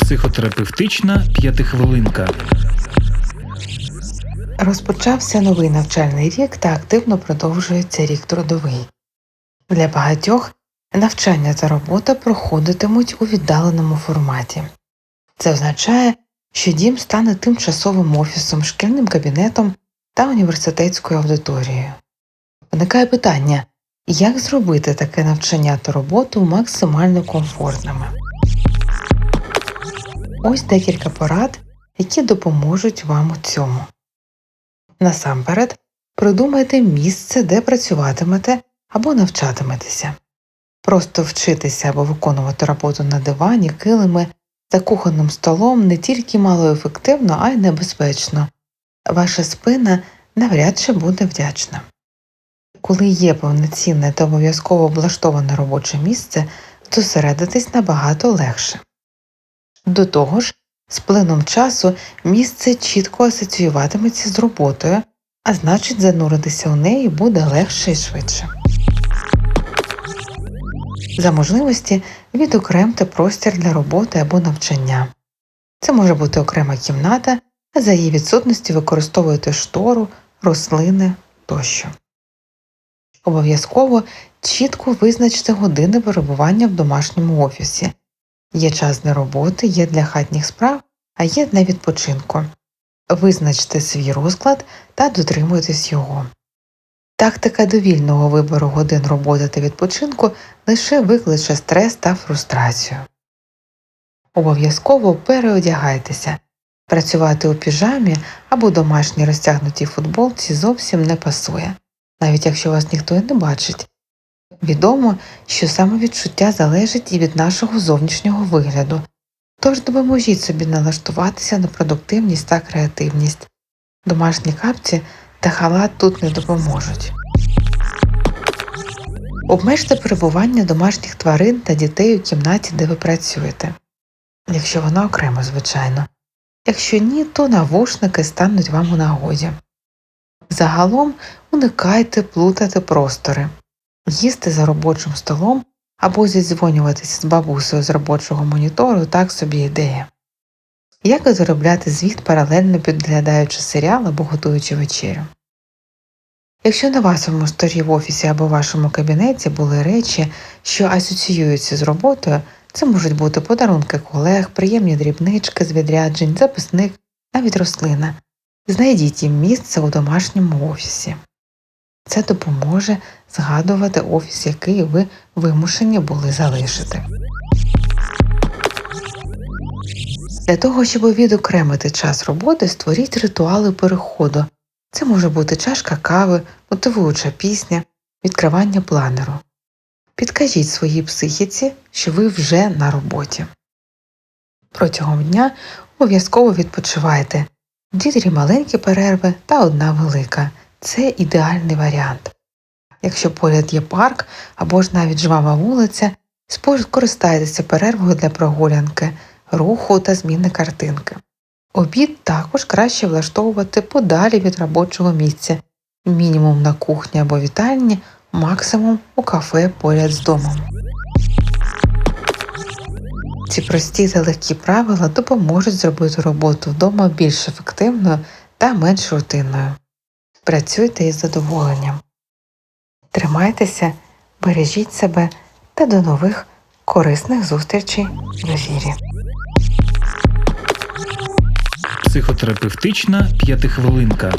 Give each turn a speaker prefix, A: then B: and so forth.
A: Психотерапевтична п'ятихвилинка.
B: Розпочався новий навчальний рік та активно продовжується рік трудовий. Для багатьох навчання та робота проходитимуть у віддаленому форматі. Це означає, що дім стане тимчасовим офісом, шкільним кабінетом та університетською аудиторією. Виникає питання, як зробити таке навчання та роботу максимально комфортними. Ось декілька порад, які допоможуть вам у цьому. Насамперед, придумайте місце, де працюватимете або навчатиметеся. Просто вчитися або виконувати роботу на дивані, килими та кухонним столом не тільки малоефективно, а й небезпечно. Ваша спина навряд чи буде вдячна. Коли є повноцінне та обов'язково облаштоване робоче місце, зосередитись набагато легше. До того ж, з плином часу місце чітко асоціюватиметься з роботою, а значить зануритися у неї буде легше і швидше. За можливості відокремте простір для роботи або навчання. Це може бути окрема кімната, а за її відсутності використовуйте штору, рослини тощо. Обов'язково чітко визначте години перебування в домашньому офісі. Є час для роботи, є для хатніх справ, а є для відпочинку. Визначте свій розклад та дотримуйтесь його. Тактика довільного вибору годин роботи та відпочинку лише викличе стрес та фрустрацію. Обов'язково переодягайтеся. Працювати у піжамі або домашній розтягнутій футболці зовсім не пасує, навіть якщо вас ніхто і не бачить. Відомо, що самовідчуття залежить і від нашого зовнішнього вигляду, тож допоможіть собі налаштуватися на продуктивність та креативність. Домашні капці та халат тут не допоможуть. Обмежте перебування домашніх тварин та дітей у кімнаті, де ви працюєте, якщо вона окремо, звичайно. Якщо ні, то навушники стануть вам у нагоді. Загалом уникайте плутати простори, їсти за робочим столом або зідзвонюватися з бабусею з робочого монітору так собі ідея. Як заробляти звіт паралельно підглядаючи серіал або готуючи вечерю. Якщо на вашому столі в офісі або вашому кабінеті були речі, що асоціюються з роботою, це можуть бути подарунки колег, приємні дрібнички з відряджень, записник, навіть рослина. Знайдіть їм місце у домашньому офісі. Це допоможе згадувати офіс, який ви вимушені були залишити. Для того, щоб відокремити час роботи, створіть ритуали переходу. Це може бути чашка кави, мотивуюча пісня, відкривання планеру. Підкажіть своїй психіці, що ви вже на роботі. Протягом дня обов'язково відпочивайте дві-три маленькі перерви та одна велика. Це ідеальний варіант. Якщо поряд є парк або ж навіть жвава вулиця, скористайтеся перервою для прогулянки, руху та зміни картинки. Обід також краще влаштовувати подалі від робочого місця, мінімум на кухні або вітальні, максимум у кафе поряд з домом. Ці прості та легкі правила допоможуть зробити роботу вдома більш ефективною та менш рутинною. Працюйте із задоволенням. Тримайтеся, бережіть себе та до нових корисних зустрічей в ефірі.
A: Психотерапевтична п'ятихвилинка.